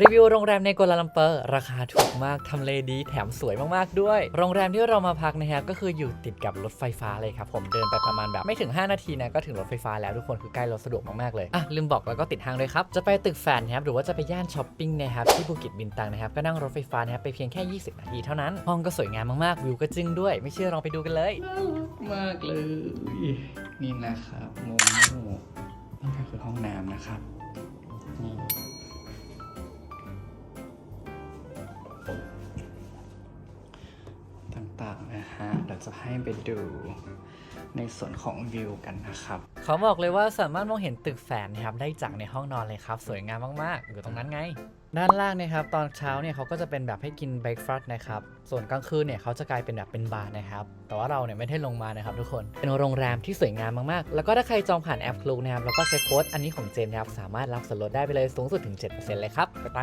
รีวิวโรงแรมในกัวลาลัมเปอร์ราคาถูกมากทำเลดีแถมสวยมากๆด้วย โรงแรมที่เรามาพักนะครับก็คืออยู่ติดกับรถไฟฟ้าเลยครับผมเดินไปประมาณแบบไม่ถึง 5 นาทีนะก็ถึงรถไฟฟ้าแล้วทุกคนคือใกล้รถสะดวกมากๆเลยอะลืมบอกแล้วก็ติดห้างด้วยครับ จะไปตึกแฟนนะครับหรือว่าจะไปย่านช้อปปิ้งนะครับที่ภูเก็ตบินตังนะครับก็นั่งรถไฟฟ้านะครับไปเพียงแค่ 20 นาทีเท่านั้น ห้องก็สวยงามมากๆวิวก็จึ้งด้วย ไม่เชื่อลองไปดูกันเลยมากเลยนี่นะครับโมโมนี่ก็คือห้องน้ำนะครับ ต่างๆนะฮะเดี๋ยวจะให้ไปดูในส่วนของวิวกันนะครับเขาบอกเลยว่าสามารถมองเห็นตึกแฝดนะครับได้จากในห้องนอนเลยครับ สวยงามมากๆ อยู่ตรงนั้นไง ด้านล่างนะครับตอนเช้าเนี่ยเขาก็จะเป็นแบบให้กินเบรกฟาสต์นะครับ ส่วนกลางคืนเนี่ยเขาจะกลายเป็นแบบเป็นบาร์นะครับ แต่ว่าเราเนี่ยไม่ได้ลงมานะครับทุกคน เป็นโรงแรมที่สวยงามมากๆ แล้วก็ถ้าใครจองผ่านแอปคลูนะครับแล้วก็ใช้โค้ดอันนี้ของเจนนะครับสามารถรับส่วนลดได้ไปเลยสูงสุดถึง 7%เลยครับไปตาม